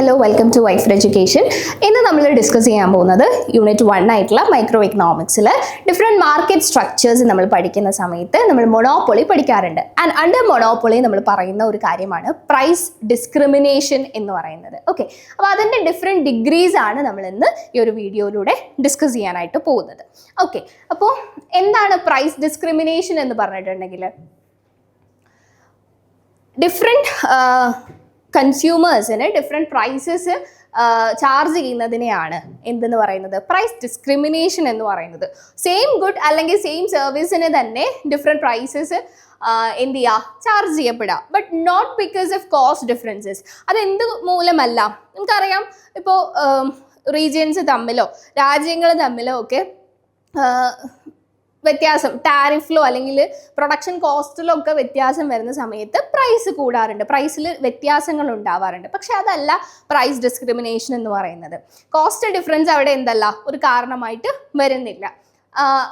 Hello welcome to wife education ഇന്ന് നമ്മൾ discuss ചെയ്യാൻ പോകുന്നത് യൂണിറ്റ് വൺ ആയിട്ടുള്ള മൈക്രോ ഇക്കണോമിക്സിൽ ഡിഫറെന്റ് മാർക്കറ്റ് സ്ട്രക്ചേഴ്സ് നമ്മൾ പഠിക്കുന്ന സമയത്ത് നമ്മൾ മൊണോപ്പൊളി പഠിക്കാറുണ്ട്. ആൻഡ് അണ്ടർ മൊണോപ്പൊളി നമ്മൾ പറയുന്ന ഒരു കാര്യമാണ് പ്രൈസ് ഡിസ്ക്രിമിനേഷൻ എന്ന് പറയുന്നത്. ഓക്കെ അപ്പോൾ അതിന്റെ ഡിഫറെന്റ് ഡിഗ്രീസ് ആണ് നമ്മൾ ഇന്ന് ഈ ഒരു വീഡിയോയിലൂടെ ഡിസ്കസ് ചെയ്യാനായിട്ട് പോകുന്നത്. ഓക്കെ അപ്പോൾ എന്താണ് പ്രൈസ് ഡിസ്ക്രിമിനേഷൻ എന്ന് പറഞ്ഞിട്ടുണ്ടെങ്കിൽ ഡിഫറെന്റ് കൺസ്യൂമേഴ്സിന് ഡിഫറെന്റ് പ്രൈസസ് ചാർജ് ചെയ്യുന്നതിനെയാണ് എന്തെന്ന് പറയുന്നത്? പ്രൈസ് ഡിസ്ക്രിമിനേഷൻ എന്ന് പറയുന്നത്. സെയിം ഗുഡ് അല്ലെങ്കിൽ സെയിം സർവീസിന് തന്നെ ഡിഫറെന്റ് പ്രൈസസ് എന്ത് ചെയ്യുക charge ചെയ്യപ്പെടുക. But not because of cost differences അതെന്ത് മൂലമല്ല? നമുക്കറിയാം. ഇപ്പോൾ റീജിയൻസ് തമ്മിലോ രാജ്യങ്ങൾ തമ്മിലോ ഒക്കെ വ്യത്യാസം. ടാരിഫിലോ അല്ലെങ്കിൽ പ്രൊഡക്ഷൻ കോസ്റ്റിലോ ഒക്കെ വ്യത്യാസം വരുന്ന സമയത്ത് പ്രൈസ് കൂടാറുണ്ട്. പ്രൈസിൽ വ്യത്യാസങ്ങൾ ഉണ്ടാവാറുണ്ട്. പക്ഷെ അതല്ല പ്രൈസ് ഡിസ്ക്രിമിനേഷൻ എന്ന് പറയുന്നത്. കോസ്റ്റ് ഡിഫറൻസ് അവിടെ എന്തല്ല? ഒരു കാരണമായിട്ട് വരുന്നില്ല.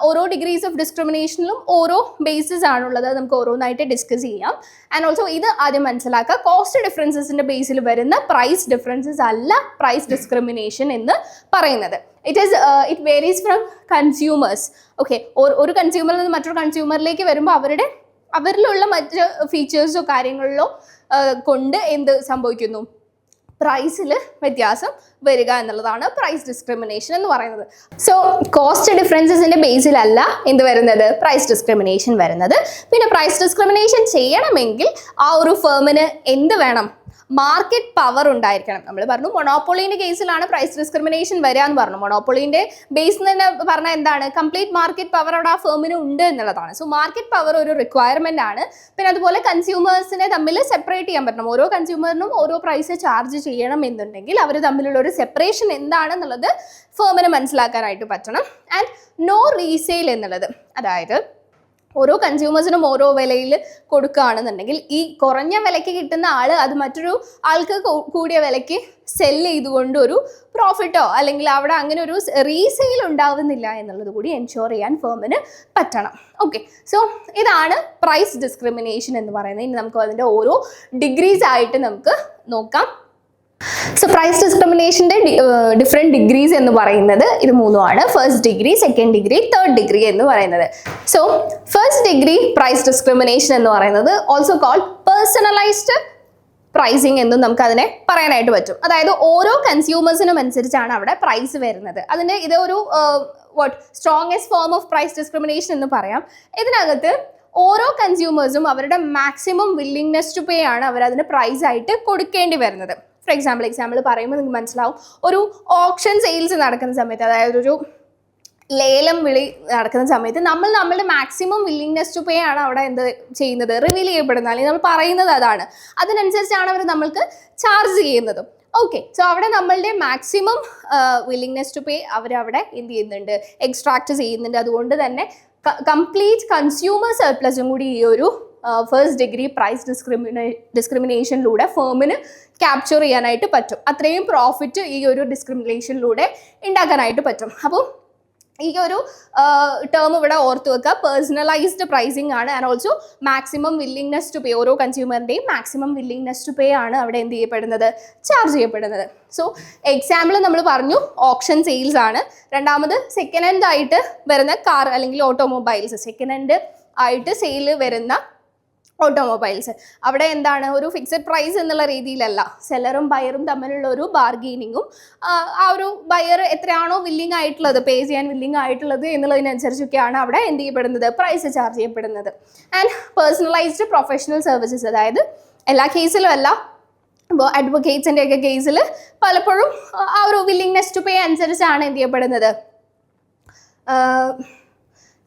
ഓരോ ഡിഗ്രീസ് ഓഫ് ഡിസ്ക്രിമിനേഷനിലും ഓരോ ബേസിസ് ആണുള്ളത്. നമുക്ക് ഓരോന്നായിട്ട് ഡിസ്കസ് ചെയ്യാം. ആൻഡ് ഓൾസോ ഇത് ആദ്യം മനസ്സിലാക്കുക. കോസ്റ്റ് ഡിഫറൻസസിന്റെ ബേസിൽ വരുന്ന പ്രൈസ് ഡിഫറൻസസ് അല്ല പ്രൈസ് ഡിസ്ക്രിമിനേഷൻ എന്ന് പറയുന്നത്. It is it varies from consumers okay ഒരു കൺസ്യൂമറിൽ നിന്ന് മറ്റൊരു കൺസ്യൂമറിലേക്ക് വരുമ്പോൾ അവരുടെ അവരിലുള്ള മറ്റ് ഫീച്ചേഴ്സോ കാര്യങ്ങളിലോ കൊണ്ട് എന്ത് സംഭവിക്കുന്നു? പ്രൈസിൽ വ്യത്യാസം വരിക എന്നുള്ളതാണ് പ്രൈസ് ഡിസ്ക്രിമിനേഷൻ എന്ന് പറയുന്നത്. സോ കോസ്റ്റ് ഡിഫറൻസസിന്റെ ബേസിലല്ല എന്ത് വരുന്നത്? പ്രൈസ് ഡിസ്ക്രിമിനേഷൻ വരുന്നത്. പിന്നെ പ്രൈസ് ഡിസ്ക്രിമിനേഷൻ ചെയ്യണമെങ്കിൽ ആ ഒരു ഫേമിന് എന്ത് വേണം? മാർക്കറ്റ് പവർ ഉണ്ടായിരിക്കണം. നമ്മൾ പറഞ്ഞു മൊണോപ്പൊളീന്റെ കേസിലാണ് പ്രൈസ് ഡിസ്ക്രിമിനേഷൻ വരിക എന്ന് പറഞ്ഞു. മൊണോപ്പൊളീന്റെ ബേസ് തന്നെ പറഞ്ഞാൽ എന്താണ്? കംപ്ലീറ്റ് മാർക്കറ്റ് പവർ അവിടെ ആ ഫേമിന് ഉണ്ട് എന്നുള്ളതാണ്. സോ മാർക്കറ്റ് പവർ ഒരു റിക്വയർമെന്റ് ആണ്. പിന്നെ അതുപോലെ കൺസ്യൂമേഴ്സിനെ തമ്മിൽ സെപ്പറേറ്റ് ചെയ്യാൻ പറ്റണം. ഓരോ കൺസ്യൂമറിനും ഓരോ പ്രൈസ് ചാർജ് ചെയ്യണം എന്നുണ്ടെങ്കിൽ അവർ തമ്മിലുള്ള ഒരു സെപ്പറേഷൻ എന്താണെന്നുള്ളത് ഫേമിന് മനസ്സിലാക്കാനായിട്ട് പറ്റണം. ആൻഡ് നോ റീസെയിൽ എന്നുള്ളത്. അതായത് ഓരോ കൺസ്യൂമേഴ്സിനും ഓരോ വിലയിൽ കൊടുക്കുകയാണെന്നുണ്ടെങ്കിൽ ഈ കുറഞ്ഞ വിലയ്ക്ക് കിട്ടുന്ന ആൾ അത് മറ്റൊരു ആൾക്ക് കൂടിയ വിലയ്ക്ക് സെല്ല് ചെയ്തുകൊണ്ട് ഒരു പ്രോഫിറ്റോ അല്ലെങ്കിൽ അവിടെ അങ്ങനെ ഒരു റീസെയിൽ ഉണ്ടാവുന്നില്ല എന്നുള്ളത് കൂടി എൻഷുർ ചെയ്യാൻ ഫേമിന് പറ്റണം. ഓക്കെ സോ ഇതാണ് പ്രൈസ് ഡിസ്ക്രിമിനേഷൻ എന്ന് പറയുന്നത്. ഇനി നമുക്ക് അതിന്റെ ഓരോ ഡിഗ്രീസ് ആയിട്ട് നമുക്ക് നോക്കാം. സോ പ്രൈസ് ഡിസ്ക്രിമിനേഷന്റെ ഡിഫറെന്റ് ഡിഗ്രീസ് എന്ന് പറയുന്നത് ഇത് മൂന്നുമാണ്. First degree second degree third degree എന്ന് പറയുന്നത്. So first degree price discrimination എന്ന് പറയുന്നത് ഓൾസോ കോൾ പേഴ്സണലൈസ്ഡ് പ്രൈസിങ് എന്നും നമുക്ക് അതിനെ പറയാനായിട്ട് പറ്റും. അതായത് ഓരോ കൺസ്യൂമേഴ്സിനും അനുസരിച്ചാണ് അവിടെ പ്രൈസ് വരുന്നത്. അതിന്റെ ഇത് ഒരു what strongest form of price discrimination എന്ന് പറയാം. ഇതിനകത്ത് ഓരോ കൺസ്യൂമേഴ്സും അവരുടെ മാക്സിമം വില്ലിങ്നെസ് ടു പേ ആണ് അവർ അതിന് പ്രൈസ് ആയിട്ട് കൊടുക്കേണ്ടി വരുന്നത്. ഫോർ എക്സാമ്പിൾ എക്സാമ്പിൾ പറയുമ്പോൾ നിങ്ങൾക്ക് മനസ്സിലാവും. ഒരു ഓപ്ഷൻ സെയിൽസ് നടക്കുന്ന സമയത്ത് അതായത് ഒരു ലേലം വിളി നടക്കുന്ന സമയത്ത് നമ്മൾ നമ്മളുടെ മാക്സിമം വില്ലിങ്നെസ് ടു പേ ആണ് അവിടെ എന്ത് ചെയ്യുന്നത്? റിവീൽ ചെയ്യപ്പെടുന്നത്. അല്ലെങ്കിൽ നമ്മൾ പറയുന്നത് അതാണ്. അതിനനുസരിച്ചാണ് അവർ നമ്മൾക്ക് ചാർജ് ചെയ്യുന്നത്. ഓക്കെ സോ അവിടെ നമ്മളുടെ മാക്സിമം വില്ലിങ്നെസ് ടു പേ അവരവിടെ എന്ത് ചെയ്യുന്നുണ്ട്? എക്സ്ട്രാക്ട് ചെയ്യുന്നുണ്ട്. അതുകൊണ്ട് തന്നെ കംപ്ലീറ്റ് കൺസ്യൂമർ സർപ്ലസും കൂടി ഈ ഒരു ഫസ്റ്റ് ഡിഗ്രി പ്രൈസ് ഡിസ്ക്രിമിനേ ഡിസ്ക്രിമിനേഷനിലൂടെ ഫേമിന് ക്യാപ്ചർ ചെയ്യാനായിട്ട് പറ്റും. അത്രയും പ്രോഫിറ്റ് ഈ ഒരു ഡിസ്ക്രിമിനേഷനിലൂടെ ഉണ്ടാക്കാനായിട്ട് പറ്റും. അപ്പോൾ ഈ ഒരു ടേം ഇവിടെ ഓർത്ത് വെക്കുക പേഴ്സണലൈസ്ഡ് പ്രൈസിങ് ആണ്. And also maximum willingness to pay ഓരോ കൺസ്യൂമറിന്റെയും മാക്സിമം വില്ലിങ്നെസ് ടു പേ ആണ് അവിടെ എന്ത് ചെയ്യപ്പെടുന്നത്? ചാർജ് ചെയ്യപ്പെടുന്നത്. സോ എക്സാമ്പിൾ നമ്മൾ പറഞ്ഞു ഓപ്ഷൻ സെയിൽസ് ആണ്. രണ്ടാമത് സെക്കൻഡ് ഹാൻഡ് ആയിട്ട് വരുന്ന കാർ അല്ലെങ്കിൽ ഓട്ടോമൊബൈൽസ് സെക്കൻഡ് ഹാൻഡ് ആയിട്ട് സെയിൽ വരുന്ന ഓട്ടോമൊബൈൽസ്. അവിടെ എന്താണ്? ഒരു ഫിക്സഡ് പ്രൈസ് എന്നുള്ള രീതിയിലല്ല. സെല്ലറും ബയറും തമ്മിലുള്ള ഒരു ബാർഗെയിനിങ്ങും ആ ഒരു ബയർ എത്രയാണോ വില്ലിംഗ് ആയിട്ടുള്ളത് പേ ചെയ്യാൻ വില്ലിംഗ് ആയിട്ടുള്ളത് എന്നുള്ളതിനനുസരിച്ചൊക്കെയാണ് അവിടെ എന്ത് ചെയ്യപ്പെടുന്നത്? പ്രൈസ് ചാർജ് ചെയ്യപ്പെടുന്നത്. ആൻഡ് പേഴ്സണലൈസ്ഡ് പ്രൊഫഷണൽ സർവീസസ് അതായത് എല്ലാ കേസിലും അല്ല ഇപ്പോൾ അഡ്വക്കേറ്റ്സിന്റെ ഒക്കെ കേസിൽ പലപ്പോഴും ആ ഒരു വില്ലിങ്നെസ് ടു പേ അനുസരിച്ചാണ് എന്ത് ചെയ്യപ്പെടുന്നത്?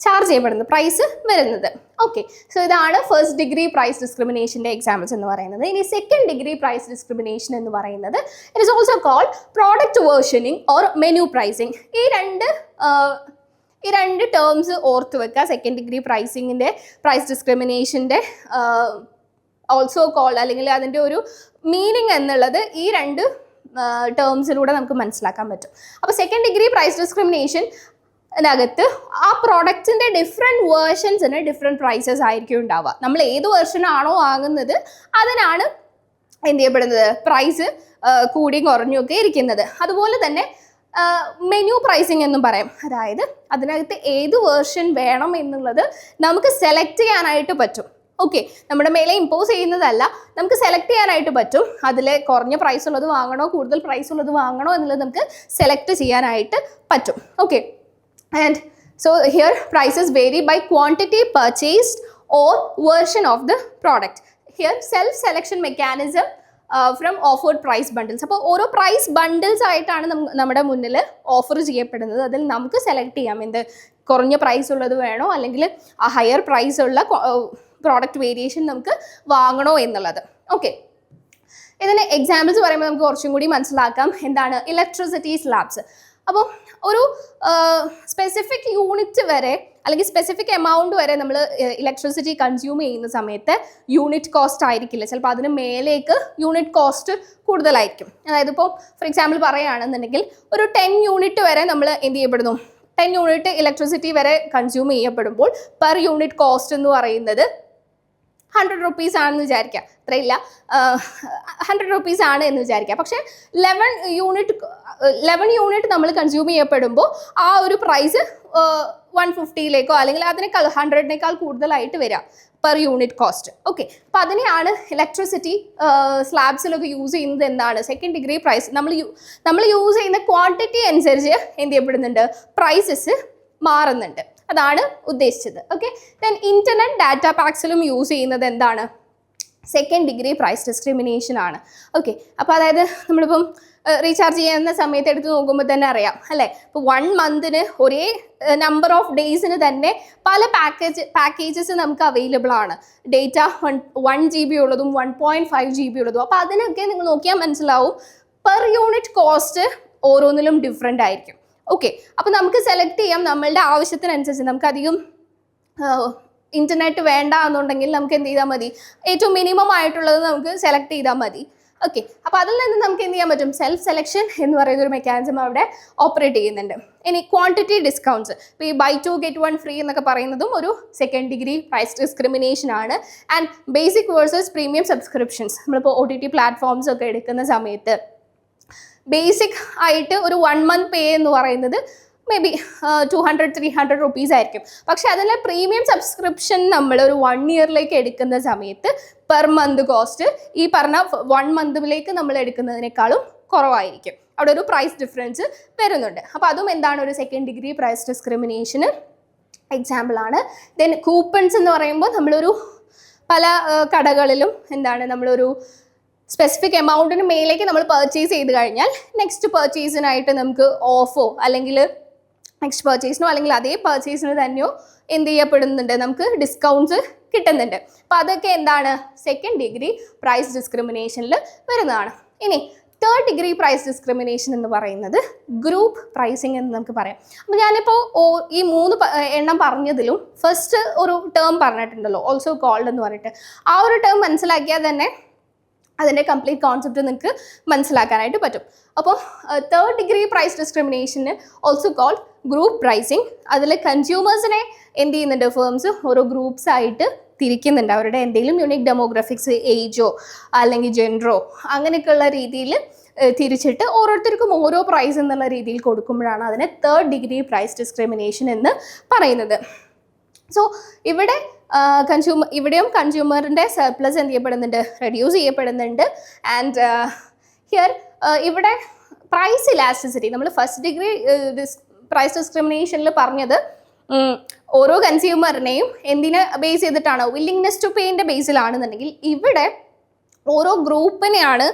ചാർജ് ചെയ്യപ്പെടുന്നത് പ്രൈസ് വരുന്നത്. ഓക്കെ സോ ഇതാണ് ഫസ്റ്റ് ഡിഗ്രി പ്രൈസ് ഡിസ്ക്രിമിനേഷന്റെ എക്സാമ്പിൾസ് എന്ന് പറയുന്നത്. ഇനി സെക്കൻഡ് ഡിഗ്രി പ്രൈസ് ഡിസ്ക്രിമിനേഷൻ എന്ന് പറയുന്നത് it is also called product versioning or menu pricing ഈ രണ്ട് ഈ രണ്ട് ടേംസ് ഓർത്ത് വെക്കുക. സെക്കൻഡ് ഡിഗ്രി പ്രൈസിങ്ങിന്റെ പ്രൈസ് ഡിസ്ക്രിമിനേഷന്റെ ഓൾസോ കോൾ അല്ലെങ്കിൽ അതിന്റെ ഒരു മീനിങ് എന്നുള്ളത് ഈ രണ്ട് ടേംസിലൂടെ നമുക്ക് മനസ്സിലാക്കാൻ പറ്റും. അപ്പോൾ സെക്കൻഡ് ഡിഗ്രി പ്രൈസ് ഡിസ്ക്രിമിനേഷൻ അതിനകത്ത് ആ പ്രോഡക്റ്റിന്റെ ഡിഫറെന്റ് വേർഷൻസിന് ഡിഫറെന്റ് പ്രൈസസ് ആയിരിക്കും ഉണ്ടാവുക. നമ്മൾ ഏത് വേർഷൻ ആണോ വാങ്ങുന്നത് അതിനാണ് എന്ത് ചെയ്യപ്പെടുന്നത്? പ്രൈസ് കൂടിയും കുറഞ്ഞും ഒക്കെ ഇരിക്കുന്നത്. അതുപോലെ തന്നെ മെനു പ്രൈസിങ് എന്നും പറയും. അതായത് അതിനകത്ത് ഏത് വേർഷൻ വേണം എന്നുള്ളത് നമുക്ക് സെലക്ട് ചെയ്യാനായിട്ട് പറ്റും. ഓക്കെ നമ്മുടെ മേലെ ഇമ്പോസ് ചെയ്യുന്നതല്ല. നമുക്ക് സെലക്ട് ചെയ്യാനായിട്ട് പറ്റും. അതിൽ കുറഞ്ഞ പ്രൈസ് ഉള്ളത് വാങ്ങണോ കൂടുതൽ പ്രൈസ് ഉള്ളത് വാങ്ങണോ എന്നുള്ളത് നമുക്ക് സെലക്ട് ചെയ്യാനായിട്ട് പറ്റും. Okay so here prices vary by quantity purchased or version of the product here self selection mechanism from offered price bundles അപ്പോൾ ഓരോ പ്രൈസ് ബണ്ടിൽസ് ആയിട്ടാണ് നമ്മ- നമ്മുടെ മുന്നിൽ ഓഫർ ചെയ്യപ്പെടുന്നത്. അതിൽ നമുക്ക് സെലക്ട് ചെയ്യാം. എന്ത് കുറഞ്ഞ പ്രൈസ് ഉള്ളത് വേണോ അല്ലെങ്കിൽ ആ ഹയർ പ്രൈസ് ഉള്ള പ്രോഡക്റ്റ് വേരിയേഷൻ നമുക്ക് വാങ്ങണോ എന്നുള്ളത്. ഓക്കെ ഇതിന് എക്സാമ്പിൾസ് പറയുമ്പോൾ നമുക്ക് കുറച്ചും കൂടി മനസ്സിലാക്കാം. എന്താണ്? ഇലക്ട്രിസിറ്റി സ്ലാബ്സ് അപ്പോൾ ഒരു സ്പെസിഫിക് യൂണിറ്റ് വരെ അല്ലെങ്കിൽ സ്പെസിഫിക് എമൗണ്ട് വരെ നമ്മൾ ഇലക്ട്രിസിറ്റി കൺസ്യൂം ചെയ്യുന്ന സമയത്ത് യൂണിറ്റ് കോസ്റ്റ് ആയിരിക്കില്ല. ചിലപ്പോൾ അതിന് മേലേക്ക് യൂണിറ്റ് കോസ്റ്റ് കൂടുതലായിരിക്കും. അതായത് ഇപ്പോൾ ഫോർ എക്സാമ്പിൾ പറയുകയാണെന്നുണ്ടെങ്കിൽ ഒരു ടെൻ യൂണിറ്റ് വരെ നമ്മൾ എന്ത് ചെയ്യപ്പെടുന്നു? ടെൻ യൂണിറ്റ് ഇലക്ട്രിസിറ്റി വരെ കൺസ്യൂം ചെയ്യപ്പെടുമ്പോൾ പെർ യൂണിറ്റ് കോസ്റ്റ് എന്ന് പറയുന്നത് ഹൺഡ്രഡ് റുപ്പീസ് ആണെന്ന് വിചാരിക്കാം. അത്രയില്ല ഹൺഡ്രഡ് റുപ്പീസ് ആണ് എന്ന് വിചാരിക്കാം. പക്ഷെ ലെവൻ യൂണിറ്റ് ലെവൻ യൂണിറ്റ് നമ്മൾ കൺസ്യൂം ചെയ്യപ്പെടുമ്പോൾ ആ ഒരു പ്രൈസ് വൺ ഫിഫ്റ്റിയിലേക്കോ അല്ലെങ്കിൽ അതിനേക്കാൾ ഹൺഡ്രഡിനേക്കാൾ കൂടുതലായിട്ട് വരാം പെർ യൂണിറ്റ് കോസ്റ്റ് ഓക്കെ അപ്പം അതിനെയാണ് ഇലക്ട്രിസിറ്റി സ്ലാബ്സിലൊക്കെ യൂസ് ചെയ്യുന്നത് എന്താണ്? സെക്കൻഡ് ഡിഗ്രി പ്രൈസ് നമ്മൾ നമ്മൾ യൂസ് ചെയ്യുന്ന ക്വാണ്ടിറ്റി അനുസരിച്ച് എന്ത് ചെയ്യപ്പെടുന്നുണ്ട്? പ്രൈസസ് മാറുന്നുണ്ട്. അതാണ് ഉദ്ദേശിച്ചത്. ഓക്കെ ദെൻ ഇന്റർനെറ്റ് ഡാറ്റ പാക്സിലും യൂസ് ചെയ്യുന്നത് എന്താണ്? സെക്കൻഡ് ഡിഗ്രി പ്രൈസ് ഡിസ്ക്രിമിനേഷൻ ആണ്. ഓക്കെ അപ്പോൾ അതായത് നമ്മളിപ്പം റീചാർജ് ചെയ്യുന്ന സമയത്ത് എടുത്ത് നോക്കുമ്പോൾ തന്നെ അറിയാം അല്ലേ? ഇപ്പോൾ വൺ മന്തിന് ഒരേ നമ്പർ ഓഫ് ഡേയ്സിന് തന്നെ പല പാക്കേജ് പാക്കേജസ് നമുക്ക് അവൈലബിൾ ആണ്. Data one one G B ഉള്ളതും one point five G B ഉള്ളതും. അപ്പോൾ അതിനൊക്കെ നിങ്ങൾ നോക്കിയാൽ മനസ്സിലാവും പെർ യൂണിറ്റ് കോസ്റ്റ് ഓരോന്നിലും ഡിഫറെന്റ് ആയിരിക്കും. ഓക്കെ അപ്പോൾ നമുക്ക് സെലക്ട് ചെയ്യാം നമ്മളുടെ ആവശ്യത്തിനനുസരിച്ച്. നമുക്ക് അധികം ഇന്റർനെറ്റ് വേണ്ട എന്നുണ്ടെങ്കിൽ നമുക്ക് എന്ത് ചെയ്താൽ മതി. ഏറ്റവും മിനിമം ആയിട്ടുള്ളത് നമുക്ക് സെലക്ട് ചെയ്താൽ മതി. ഓക്കെ അപ്പോൾ അതിൽ നിന്ന് നമുക്ക് എന്ത് ചെയ്യാൻ പറ്റും? സെൽഫ് സെലക്ഷൻ എന്ന് പറയുന്ന ഒരു മെക്കാനിസം അവിടെ ഓപ്പറേറ്റ് ചെയ്യുന്നുണ്ട്. ഇനി ക്വാണ്ടിറ്റി ഡിസ്കൗണ്ട്സ് ഇപ്പോൾ ഈ buy two get one free എന്നൊക്കെ പറയുന്നതും ഒരു സെക്കൻഡ് ഡിഗ്രി പ്രൈസ് ഡിസ്ക്രിമിനേഷൻ ആണ്. And basic versus premium subscriptions നമ്മളിപ്പോൾ ഒ ടി ടി പ്ലാറ്റ്ഫോംസ് ഒക്കെ എടുക്കുന്ന സമയത്ത് ബേസിക് ആയിട്ട് ഒരു വൺ മന്ത് പേ എന്ന് പറയുന്നത് maybe two hundred three hundred rupees ആയിരിക്കും. പക്ഷെ അതിലെ പ്രീമിയം സബ്സ്ക്രിപ്ഷൻ നമ്മൾ ഒരു വൺ ഇയറിലേക്ക് എടുക്കുന്ന സമയത്ത് പെർ മന്ത് കോസ്റ്റ് ഈ പറഞ്ഞ വൺ മന്തിലേക്ക് നമ്മൾ എടുക്കുന്നതിനേക്കാളും കുറവായിരിക്കും. അവിടെ ഒരു പ്രൈസ് ഡിഫറൻസ് വരുന്നുണ്ട്. അപ്പോൾ അതും എന്താണ് ഒരു സെക്കൻഡ് ഡിഗ്രി പ്രൈസ് ഡിസ്ക്രിമിനേഷന് എക്സാമ്പിളാണ് ദെൻ കൂപ്പൺസ് എന്ന് പറയുമ്പോൾ നമ്മളൊരു പല കടകളിലും എന്താണ് നമ്മളൊരു സ്പെസിഫിക് എമൗണ്ടിന് മേലേക്ക് നമ്മൾ പർച്ചേസ് ചെയ്ത് കഴിഞ്ഞാൽ നെക്സ്റ്റ് പർച്ചേസിനായിട്ട് നമുക്ക് ഓഫോ അല്ലെങ്കിൽ നെക്സ്റ്റ് പർച്ചേസിനോ അല്ലെങ്കിൽ അതേ പർച്ചേസിന് തന്നെയോ എന്ത് ചെയ്യപ്പെടുന്നുണ്ട്? നമുക്ക് ഡിസ്കൗണ്ട്സ് കിട്ടുന്നുണ്ട്. അപ്പം അതൊക്കെ എന്താണ്? സെക്കൻഡ് ഡിഗ്രി പ്രൈസ് ഡിസ്ക്രിമിനേഷനിൽ വരുന്നതാണ്. ഇനി തേർഡ് ഡിഗ്രി പ്രൈസ് ഡിസ്ക്രിമിനേഷൻ എന്ന് പറയുന്നത് ഗ്രൂപ്പ് പ്രൈസിങ് എന്ന് നമുക്ക് പറയാം. അപ്പോൾ ഞാനിപ്പോൾ ഈ മൂന്ന് എണ്ണം പറഞ്ഞതിലും ഫസ്റ്റ് ഒരു ടേം പറഞ്ഞിട്ടുണ്ടല്ലോ ഓൾസോ കോൾഡ് എന്ന് പറഞ്ഞിട്ട്. ആ ഒരു ടേം മനസ്സിലാക്കിയാൽ തന്നെ അതിന്റെ കംപ്ലീറ്റ് കോൺസെപ്റ്റ് നിങ്ങൾക്ക് മനസ്സിലാക്കാനായിട്ട് പറ്റും. അപ്പോൾ തേർഡ് ഡിഗ്രി പ്രൈസ് ഡിസ്ക്രിമിനേഷന് ഓൾസോ കോൾഡ് ഗ്രൂപ്പ് പ്രൈസിങ് അതിൽ കൺസ്യൂമേഴ്സിനെ എന്ത് ചെയ്യുന്നുണ്ട്? ഫേംസ് ഓരോ ഗ്രൂപ്പ്സ് ആയിട്ട് തിരിക്കുന്നുണ്ട്. അവരുടെ എന്തെങ്കിലും യുണീക് ഡെമോഗ്രഫിക്സ് ഏജോ അല്ലെങ്കിൽ ജെൻഡറോ അങ്ങനെയൊക്കെയുള്ള രീതിയിൽ തിരിച്ചിട്ട് ഓരോരുത്തർക്കും ഓരോ പ്രൈസ് എന്നുള്ള രീതിയിൽ കൊടുക്കുമ്പോഴാണ് അതിനെ തേർഡ് ഡിഗ്രി പ്രൈസ് ഡിസ്ക്രിമിനേഷൻ എന്ന് പറയുന്നത്. സോ ഇവിടെ കൺസ്യൂമർ ഇവിടെയും കൺസ്യൂമറിന്റെ സർപ്ലസ് എന്ത് ചെയ്യപ്പെടുന്നുണ്ട്? റെഡ്യൂസ് ചെയ്യപ്പെടുന്നുണ്ട്. ആൻഡ് ഹിയർ ഇവിടെ പ്രൈസ് ഇലാസ്റ്റിസിറ്റി നമ്മൾ ഫസ്റ്റ് ഡിഗ്രി പ്രൈസ് ഡിസ്ക്രിമിനേഷനിൽ പറഞ്ഞത് ഓരോ കൺസ്യൂമറിനെയും എന്തിനെ ബേസ് ചെയ്തിട്ടാണോ? വില്ലിങ്നെസ് ടു പേയിന്റെ ബേസിലാണെന്നുണ്ടെങ്കിൽ ഇവിടെ ഓരോ ഗ്രൂപ്പിനെയാണ്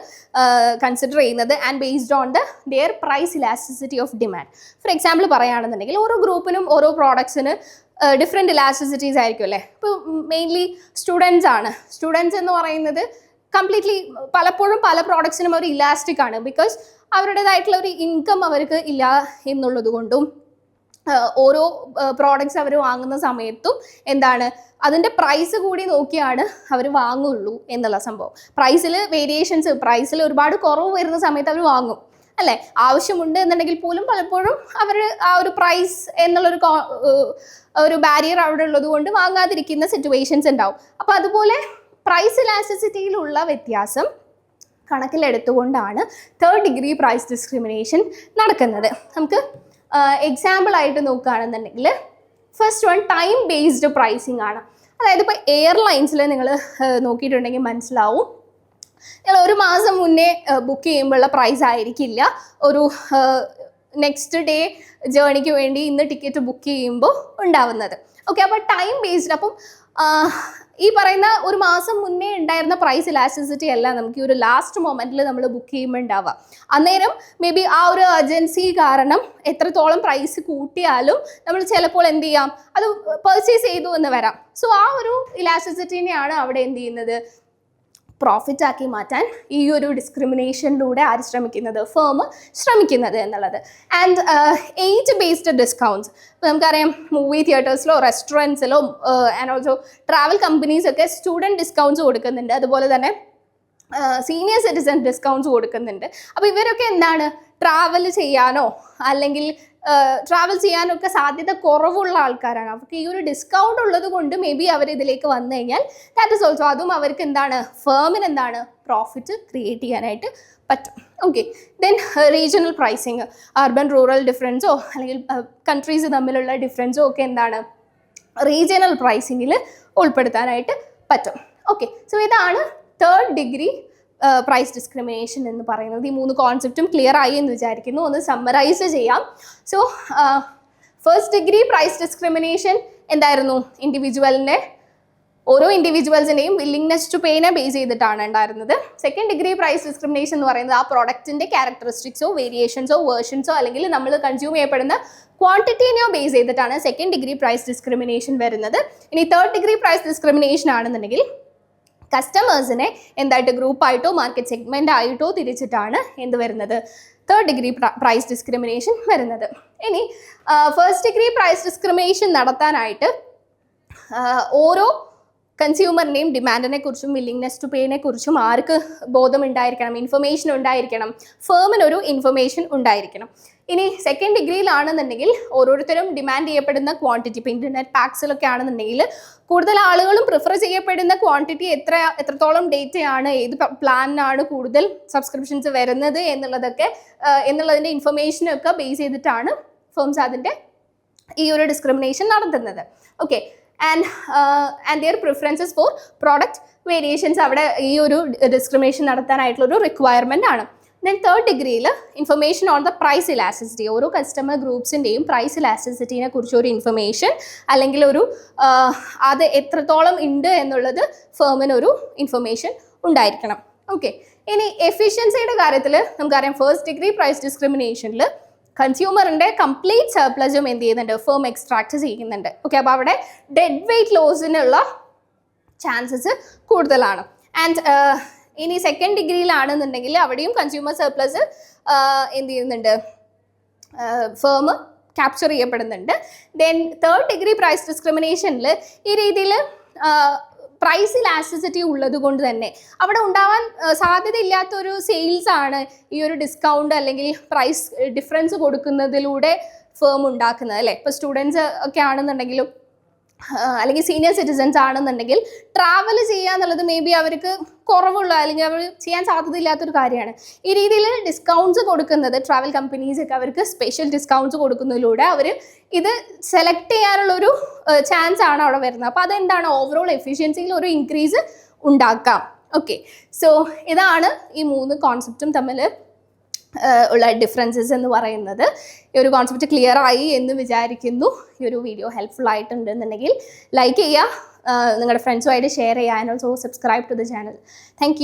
കൺസിഡർ ചെയ്യുന്നത് and based on the their price elasticity of demand for example പറയുകയാണെന്നുണ്ടെങ്കിൽ ഓരോ ഗ്രൂപ്പിനും ഓരോ പ്രോഡക്ട്സിന് ഡിഫറെന്റ് ഇലാസ്റ്റിസിറ്റീസ് ആയിരിക്കും അല്ലേ? ഇപ്പോൾ മെയിൻലി സ്റ്റുഡൻസ് ആണ്. സ്റ്റുഡൻസ് എന്ന് പറയുന്നത് കംപ്ലീറ്റ്ലി പലപ്പോഴും പല പ്രോഡക്ട്സിനും അവർ ഇലാസ്റ്റിക് ആണ് ബിക്കോസ് അവരുടേതായിട്ടുള്ള ഒരു ഇൻകം അവർക്ക് ഇല്ല എന്നുള്ളത് കൊണ്ടും ഓരോ പ്രോഡക്റ്റ്സ് അവർ വാങ്ങുന്ന സമയത്തും എന്താണ് അതിന്റെ പ്രൈസ് കൂടി നോക്കിയാണ് അവർ വാങ്ങുള്ളൂ എന്നുള്ള സംഭവം. പ്രൈസിൽ വേരിയേഷൻസ് പ്രൈസിൽ ഒരുപാട് കുറവ് വരുന്ന സമയത്ത് അവർ വാങ്ങും. അല്ലേ? ആവശ്യമുണ്ട് എന്നുണ്ടെങ്കിൽ പോലും പലപ്പോഴും അവർ ആ ഒരു പ്രൈസ് എന്നുള്ളൊരു ഒരു ബാരിയർ അവിടെ ഉള്ളത് കൊണ്ട് വാങ്ങാതിരിക്കുന്ന സിറ്റുവേഷൻസ് ഉണ്ടാവും. അപ്പോൾ അതുപോലെ പ്രൈസ് ഇലാസ്റ്റിസിറ്റിയിലുള്ള വ്യത്യാസം കണക്കിലെടുത്തുകൊണ്ടാണ് തേർഡ് ഡിഗ്രി പ്രൈസ് ഡിസ്ക്രിമിനേഷൻ നടക്കുന്നത്. നമുക്ക് എക്സാമ്പിൾ ആയിട്ട് നോക്കുകയാണെന്നുണ്ടെങ്കിൽ first one time based pricing ആണ്. അതായത് ഇപ്പോൾ എയർലൈൻസിൽ നിങ്ങൾ നോക്കിയിട്ടുണ്ടെങ്കിൽ മനസ്സിലാവും. നിങ്ങൾ ഒരു മാസം മുന്നേ ബുക്ക് ചെയ്യുമ്പോഴുള്ള പ്രൈസ് ആയിരിക്കില്ല. ഒരു നെക്സ്റ്റ് ഡേ ജേണിക്ക് വേണ്ടി ഇന്ന് ടിക്കറ്റ് ബുക്ക് ചെയ്യുമ്പോൾ ഉണ്ടാവുന്നത്. ഓക്കെ അപ്പോൾ ടൈം ബേസ്ഡ് അപ്പം ഈ പറയുന്ന ഒരു മാസം മുന്നേ ഉണ്ടായിരുന്ന പ്രൈസ് ഇലാസ്റ്റിസിറ്റി അല്ല നമുക്ക് ഈ ഒരു ലാസ്റ്റ് മൊമെന്റിൽ നമ്മൾ ബുക്ക് ചെയ്യുമ്പോൾ ഉണ്ടാവുക. അന്നേരം മേ ബി ആ ഒരു ഏജൻസി കാരണം എത്രത്തോളം പ്രൈസ് കൂട്ടിയാലും നമ്മൾ ചിലപ്പോൾ എന്ത് ചെയ്യാം? അത് പർച്ചേസ് ചെയ്തു എന്ന് വരാം. സോ ആ ഒരു ഇലാസ്റ്റിസിറ്റിനെയാണ് അവിടെ എന്ത് ചെയ്യുന്നത്? പ്രോഫിറ്റ് ആക്കി മാറ്റാൻ ഈ ഒരു ഡിസ്ക്രിമിനേഷനിലൂടെ ആര് ശ്രമിക്കുന്നത്? ഫേം ശ്രമിക്കുന്നത് എന്നുള്ളത്. ആൻഡ് ഏജ് ബേസ്ഡ് ഡിസ്കൗണ്ട്സ് ഇപ്പോൾ നമുക്കറിയാം മൂവി തിയേറ്റേഴ്സിലോ റെസ്റ്റോറന്റ്സിലോ ആൻഡ് ഓൾസോ ട്രാവൽ കമ്പനീസൊക്കെ സ്റ്റുഡന്റ് ഡിസ്കൗണ്ട്സ് കൊടുക്കുന്നുണ്ട്. അതുപോലെ തന്നെ സീനിയർ സിറ്റിസൺ ഡിസ്കൗണ്ട്സ് കൊടുക്കുന്നുണ്ട്. അപ്പോൾ ഇവരൊക്കെ എന്താണ്? ട്രാവൽ ചെയ്യാനോ അല്ലെങ്കിൽ ട്രാവൽ ചെയ്യാനൊക്കെ സാധ്യത കുറവുള്ള ആൾക്കാരാണ്. അവർക്ക് ഈ ഒരു ഡിസ്കൗണ്ട് ഉള്ളത് കൊണ്ട് മേ ബി അവർ ഇതിലേക്ക് വന്നു കഴിഞ്ഞാൽ ദാറ്റ് ഇസ് ഓൾസോ അതും അവർക്ക് എന്താണ്? ഫേമിന് എന്താണ്? പ്രോഫിറ്റ് ക്രിയേറ്റ് ചെയ്യാനായിട്ട് പറ്റും. Okay then regional pricing urban rural ഡിഫറൻസോ അല്ലെങ്കിൽ കൺട്രീസ് തമ്മിലുള്ള ഡിഫറൻസോ ഒക്കെ എന്താണ്? റീജിയണൽ പ്രൈസിങ്ങിൽ ഉൾപ്പെടുത്താനായിട്ട് പറ്റും. ഓക്കെ സോ ഇതാണ് തേർഡ് ഡിഗ്രി പ്രൈസ് ഡിസ്ക്രിമിനേഷൻ എന്ന് പറയുന്നത് ഈ മൂന്ന് കോൺസെപ്റ്റും ക്ലിയർ ആയി എന്ന് വിചാരിക്കുന്നു. ഒന്ന് സമ്മറൈസ് ചെയ്യാം. So first degree price discrimination എന്തായിരുന്നു? ഇൻഡിവിജ്വലിന്റെ ഓരോ ഇൻഡിവിജ്വൽസിന്റെയും വില്ലിങ്നെസ് ടു പേനെ ബേസ് ചെയ്തിട്ടാണ് ഉണ്ടായിരുന്നത്. സെക്കൻഡ് ഡിഗ്രി പ്രൈസ് ഡിസ്ക്രിമിനേഷൻ എന്ന് പറയുന്നത് ആ പ്രോഡക്റ്റിന്റെ ക്യാരക്ടറിസ്റ്റിക്സോ വേരിയേഷൻസോ വേർഷൻസോ അല്ലെങ്കിൽ നമ്മൾ കൺസ്യൂം ചെയ്യപ്പെടുന്ന ക്വാണ്ടിറ്റീനെയോ ബേസ് ചെയ്തിട്ടാണ് സെക്കൻഡ് ഡിഗ്രി പ്രൈസ് ഡിസ്ക്രിമിനേഷൻ വരുന്നത്. ഇനി തേർഡ് ഡിഗ്രി പ്രൈസ് ഡിസ്ക്രിമിനേഷൻ ആണെന്നുണ്ടെങ്കിൽ കസ്റ്റമേഴ്സിനെ എന്തായിട്ട് ഗ്രൂപ്പായിട്ടോ മാർക്കറ്റ് സെഗ്മെന്റ് ആയിട്ടോ തിരിച്ചിട്ടാണ് എന്ത് വരുന്നത്? തേർഡ് ഡിഗ്രി പ്രൈസ് ഡിസ്ക്രിമിനേഷൻ വരുന്നത്. ഇനി ഫസ്റ്റ് ഡിഗ്രി പ്രൈസ് ഡിസ്ക്രിമിനേഷൻ നടത്താനായിട്ട് ഓരോ കൺസ്യൂമറിന്റെയും ഡിമാൻഡിനെ കുറിച്ചും വില്ലിങ്നെസ് ടു പേനെ കുറിച്ചും ആർക്ക് ബോധം ഉണ്ടായിരിക്കണം ഇൻഫർമേഷൻ ഉണ്ടായിരിക്കണം ഫേമിനൊരു ഇൻഫർമേഷൻ ഉണ്ടായിരിക്കണം. ഇനി സെക്കൻഡ് ഡിഗ്രിയിലാണെന്നുണ്ടെങ്കിൽ ഓരോരുത്തരും ഡിമാൻഡ് ചെയ്യപ്പെടുന്ന ക്വാണ്ടിറ്റി ഇപ്പം ഇന്റർനെറ്റ് പാക്സിലൊക്കെ ആണെന്നുണ്ടെങ്കിൽ കൂടുതൽ ആളുകളും പ്രിഫർ ചെയ്യപ്പെടുന്ന ക്വാണ്ടിറ്റി എത്ര എത്രത്തോളം ഡേറ്റയാണ് ഏത് പ്ലാനിനാണ് കൂടുതൽ സബ്സ്ക്രിപ്ഷൻസ് വരുന്നത് എന്നുള്ളതൊക്കെ എന്നുള്ളതിന്റെ ഇൻഫർമേഷനൊക്കെ ബേസ് ചെയ്തിട്ടാണ് ഫേംസ് അതിന്റെ ഈ ഒരു ഡിസ്ക്രിമിനേഷൻ നടത്തുന്നത്. Okay and and their preferences for product variations അവിടെ ഈ ഒരു ഡിസ്ക്രിമിനേഷൻ നടത്താനായിട്ടുള്ളൊരു റിക്വയർമെന്റ് ആണ്. ദെൻ തേർഡ് ഡിഗ്രിയിൽ information on the price elasticity ഓരോ കസ്റ്റമർ ഗ്രൂപ്പ്സിന്റെയും പ്രൈസ് ഇലാസ്റ്റിസിറ്റിനെ കുറിച്ച് ഒരു ഇൻഫർമേഷൻ അല്ലെങ്കിൽ ഒരു അത് എത്രത്തോളം ഉണ്ട് എന്നുള്ളത് ഫേമിനൊരു ഇൻഫർമേഷൻ ഉണ്ടായിരിക്കണം. ഓക്കെ ഇനി എഫിഷ്യൻസിയുടെ കാര്യത്തിൽ നമുക്കറിയാം ഫസ്റ്റ് ഡിഗ്രി പ്രൈസ് ഡിസ്ക്രിമിനേഷനിൽ കൺസ്യൂമറിന്റെ കംപ്ലീറ്റ് സർപ്ലസും എന്ത് ചെയ്യുന്നുണ്ട്? ഫേം എക്സ്ട്രാക്ട് ചെയ്യുന്നുണ്ട്. ഓക്കെ അപ്പോൾ അവിടെ ഡെഡ് വെയ്റ്റ് ലോസിനുള്ള ചാൻസസ് കൂടുതലാണ്. ആൻഡ് ഇനി സെക്കൻഡ് ഡിഗ്രിയിലാണെന്നുണ്ടെങ്കിൽ അവിടെയും കൺസ്യൂമർ സർപ്ലസ് എന്ത് ചെയ്യുന്നുണ്ട്? ഫേം ക്യാപ്ചർ ചെയ്യപ്പെടുന്നുണ്ട്. ദെൻ തേർഡ് ഡിഗ്രി പ്രൈസ് ഡിസ്ക്രിമിനേഷനിൽ ഈ രീതിയിൽ പ്രൈസ് ഇലാസ്റ്റിസിറ്റി ഉള്ളത് കൊണ്ട് തന്നെ അവിടെ ഉണ്ടാവാൻ സാധ്യതയില്ലാത്തൊരു സെയിൽസ് ആണ് ഈ ഒരു ഡിസ്കൗണ്ട് അല്ലെങ്കിൽ പ്രൈസ് ഡിഫറൻസ് കൊടുക്കുന്നതിലൂടെ ഫേം ഉണ്ടാക്കുന്നത് അല്ലേ? ഇപ്പോൾ സ്റ്റുഡൻസ് ഒക്കെ ആണെന്നുണ്ടെങ്കിലും അല്ലെങ്കിൽ സീനിയർ സിറ്റിസൻസ് ആണെന്നുണ്ടെങ്കിൽ ട്രാവൽ ചെയ്യുക എന്നുള്ളത് മേ ബി അവർക്ക് കുറവുള്ള അല്ലെങ്കിൽ അവർ ചെയ്യാൻ സാധ്യതയില്ലാത്തൊരു കാര്യമാണ്. ഈ രീതിയിൽ ഡിസ്കൗണ്ട്സ് കൊടുക്കുന്നത് ട്രാവൽ കമ്പനീസ് ഒക്കെ അവർക്ക് സ്പെഷ്യൽ ഡിസ്കൗണ്ട്സ് കൊടുക്കുന്നതിലൂടെ അവർ ഇത് സെലക്ട് ചെയ്യാനുള്ളൊരു ചാൻസ് ആണ് അവിടെ വരുന്നത്. അപ്പോൾ അതെന്താണ്? ഓവറോൾ എഫിഷ്യൻസിയിൽ ഒരു ഇൻക്രീസ് ഉണ്ടാക്കാം. ഓക്കെ സോ ഇതാണ് ഈ മൂന്ന് കോൺസെപ്റ്റും തമ്മിൽ ഉള്ള ഡിഫറൻസസ് എന്ന് പറയുന്നത്. ഈ ഒരു കോൺസെപ്റ്റ് ക്ലിയർ ആയി എന്ന് വിചാരിക്കുന്നു. ഈ ഒരു വീഡിയോ ഹെൽപ്ഫുൾ ആയിട്ടുണ്ടെന്നുണ്ടെങ്കിൽ ലൈക്ക് ചെയ്യുക. നിങ്ങളുടെ ഫ്രണ്ട്സുമായിട്ട് ഷെയർ ചെയ്യുക. And also subscribe to the channel thank